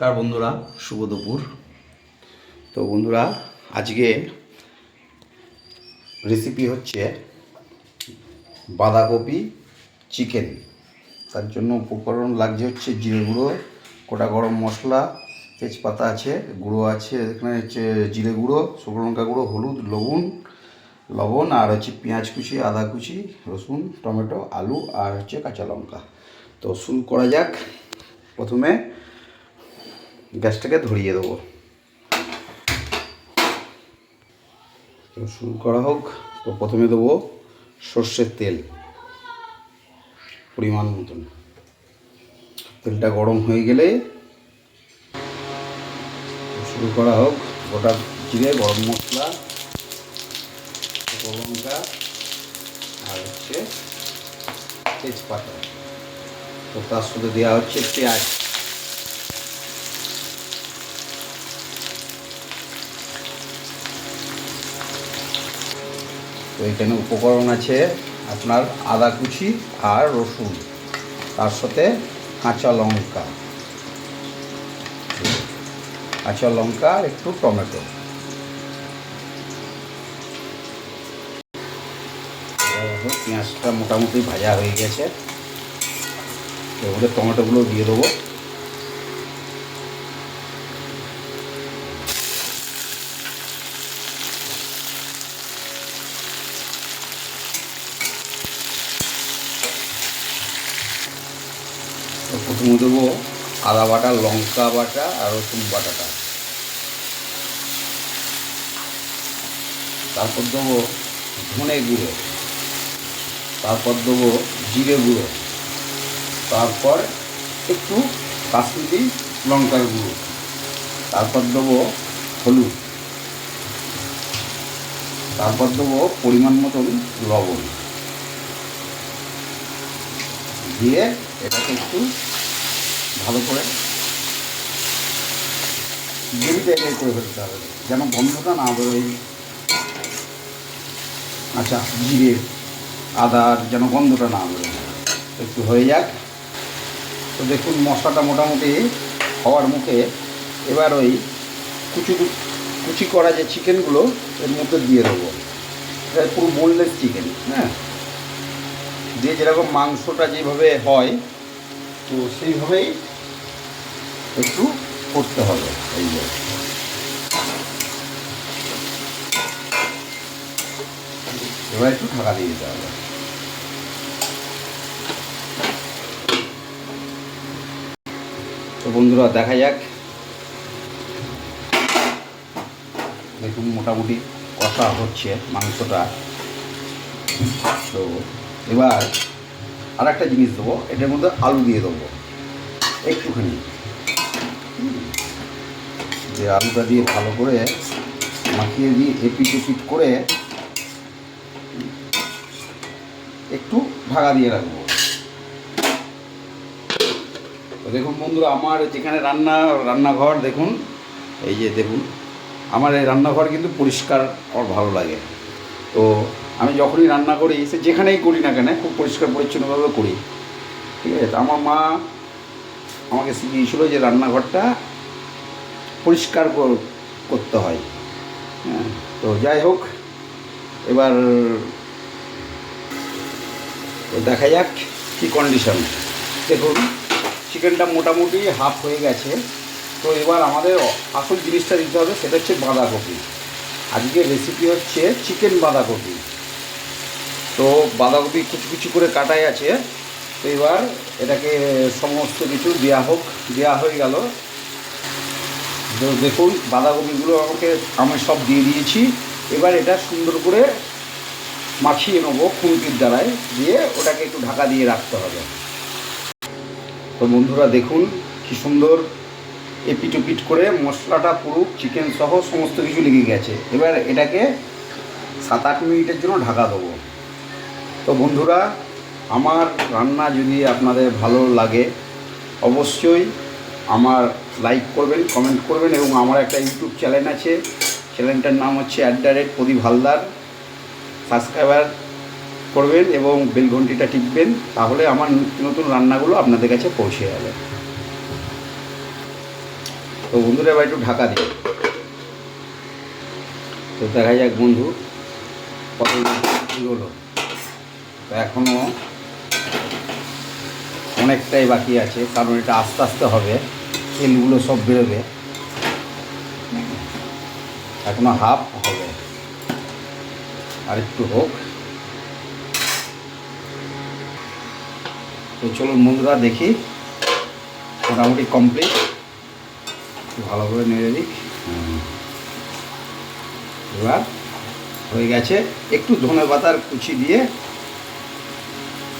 নমস্কার বন্ধুরা, শুভ দুপুর। তো বন্ধুরা, আজকে রেসিপি হচ্ছে বাঁধাকপি চিকেন তার জন্য উপকরণ লাগছে হচ্ছে জিরে গুঁড়ো, গোটা গরম মশলা, তেজপাতা আছে, গুঁড়ো আছে, এখানে হচ্ছে জিরে গুঁড়ো, শুকনো লঙ্কা গুঁড়ো, হলুদ, লবণ লবণ আর হচ্ছে পেঁয়াজ কুচি, আদা কুচি, রসুন, টমেটো, আলু আর হচ্ছে কাঁচা লঙ্কা। তো শুরু করা যাক। প্রথমে গ্যাসটাকে ধরিয়ে দেবো। শুরু করা হোক। তো প্রথমে দেবো সর্ষের তেল, পরিমাণ মতন। তেলটা গরম হয়ে গেলে শুরু করা হোক। গোটা জিরে, গরম মশলা, লঙ্কা, আর হচ্ছে তেজপাতা। তো তার সাথে দেওয়া হচ্ছে পেঁয়াজ। তো এখানে উপকরণ আছে আপনার আদা কুচি আর রসুন, তার সাথে কাঁচা লঙ্কা। কাঁচা লঙ্কা আর একটু টমেটো। পেঁয়াজটা মোটামুটি ভাজা হয়ে গেছে। এবারে টমেটোগুলো দিয়ে দেবো। তো প্রথমে দেবো আদা বাটা, লঙ্কা বাটা আর রসুন বাটাটা। তারপর দেবো ধনে গুঁড়ো। তারপর দেবো জিরে গুঁড়ো। তারপর একটু কাশ্মীরি লঙ্কার গুঁড়ো। তারপর দেবো হলুদ। তারপর দেবো পরিমাণ মতন লবণ। দিয়ে এটাকে একটু ভালো করে গ্রেভি টাইপের করে ফেলতে হবে, যেন গন্ধটা না বেরোয়। আচ্ছা জিরে আদার যেন গন্ধটা না বেরোয়। একটু হয়ে যাক। তো দেখুন, মশলাটা মোটামুটি হওয়ার মুখে এবার ওই কুচি কুচি করা যে চিকেনগুলো এর মধ্যে দিয়ে দেবো। এটা পুরো বোনলেস চিকেন হ্যাঁ? দিয়ে যেরকম মাংসটা যেভাবে হয়, তো সেইভাবেই একটু করতে হবে এই যে। এবার একটু ঢাকা দিয়ে দিতে হবে। তো বন্ধুরা, দেখা যাক। দেখুন, মোটামুটি কষা হচ্ছে মাংসটা। তো এবার আর একটা জিনিস দেবো, এটার মধ্যে আলু দিয়ে দেবো। একটুখানি। যে আলুটা দিয়ে ভালো করে মাখিয়ে দিয়ে এপিট এপিট করে একটু ঢাকা দিয়ে রাখব। দেখুন বন্ধুরা, আমার যেখানে রান্না, রান্নাঘর দেখুন, এই যে দেখুন, আমার এই রান্নাঘর কিন্তু পরিষ্কার আমার ভালো লাগে। তো আমি যখনই রান্না করি, সে যেখানেই করি না কেন, খুব পরিষ্কার পরিচ্ছন্নভাবে করি। ঠিক আছে? আমার মা আমাকে শিখিয়েছিল যে রান্নাঘরটা পরিষ্কার কর- করতে হয়। হ্যাঁ? তো যাই হোক, এবার দেখা যাক কী কন্ডিশন দেখুন চিকেনটা মোটামুটি হাফ হয়ে গেছে। তো এবার আমাদের আসল জিনিসটা দিতে হবে, সেটা হচ্ছে বাঁধাকপি। আজকের রেসিপি হচ্ছে চিকেন বাঁধাকপি। তো বাঁধাকপি কুচি কুচি করে কাটাই আছে। তো এবার এটাকে সমস্ত কিছু দেওয়া হোক দেওয়া হয়ে গেল। তো দেখুন, বাঁধাকপিগুলো আমাকে, আমি সব দিয়ে দিয়েছি। এবার এটা সুন্দর করে মাখিয়ে নেব খুন্তির দ্বারায়, দিয়ে ওটাকে একটু ঢাকা দিয়ে রাখতে হবে। তো বন্ধুরা দেখুন, কি সুন্দর এপিট ওপিট করে মশলাটা, পুরো চিকেন সহ সমস্ত কিছু লেগে গেছে। এবার এটাকে সাত আট মিনিটের জন্য ঢাকা দেবো। তো বন্ধুরা, আমার রান্না যদি আপনাদের ভালো লাগে, অবশ্যই আমার লাইক করবেন কমেন্ট করবেন এবং আমার একটা ইউটিউব চ্যানেল আছে। চ্যানেলটার নাম হচ্ছে at the rate Pradip Haldar. Subscriber করবেন এবং বেল ঘন্টিটা টিপবেন, তাহলে আমার নতুন নতুন রান্নাগুলো আপনাদের কাছে পৌঁছে যাবে। তো বন্ধুরা, এবার একটু ঢাকা দিই। তো দেখা যাক বন্ধু কত হলো। এখনও অনেকটাই বাকি আছে, কারণ এটা আস্তে আস্তে হবে তেলগুলো সব বেরোবে। এখনও হাফ হবে। আর একটু হোক। তো চলুন বন্ধুরা দেখি, মোটামুটি কমপ্লিট ভালো করে নেড়ে হুম। এবার হয়ে গেছে, একটু ধনে পাতার কুচি দিয়ে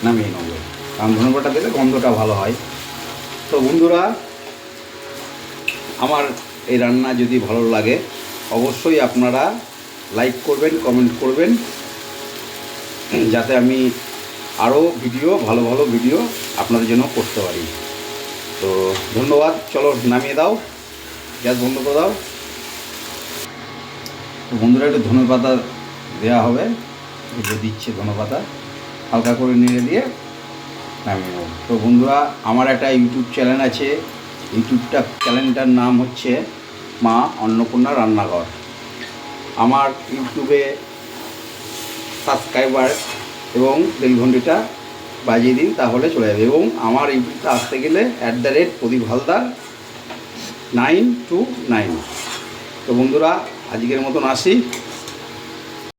নামিয়ে নেব। কারণ ধনে পাতা দিলে গন্ধটা ভালো হয়। তো বন্ধুরা, আমার এই রান্না যদি ভালো লাগে, অবশ্যই আপনারা লাইক করবেন, কমেন্ট করবেন, যাতে আমি আরও ভিডিও, ভালো ভালো ভিডিও আপনাদের জন্য করতে পারি। তো ধন্যবাদ। চলো নামিয়ে দাও, গ্যাস বন্ধ করে দাও। তো বন্ধুরা, একটু ধনে পাতা দেওয়া হবে দিচ্ছে ধনে পাতা হালকা করে নেড়ে দিয়ে নামিয়ে নেব। তো বন্ধুরা, আমার একটা ইউটিউব চ্যানেল আছে। ইউটিউবটা, চ্যানেলটার নাম হচ্ছে মা অন্নপূর্ণা রান্নাঘর। আমার ইউটিউবে সাবস্ক্রাইবার এবং বেল ঘন্টিটা বাজিয়ে দিন, তাহলে চলে যাবে। এবং আমার ইউটিউবটা আসতে গেলে at the rate Pradip Haldar nine two nine তো বন্ধুরা, আজকের মতন আসি।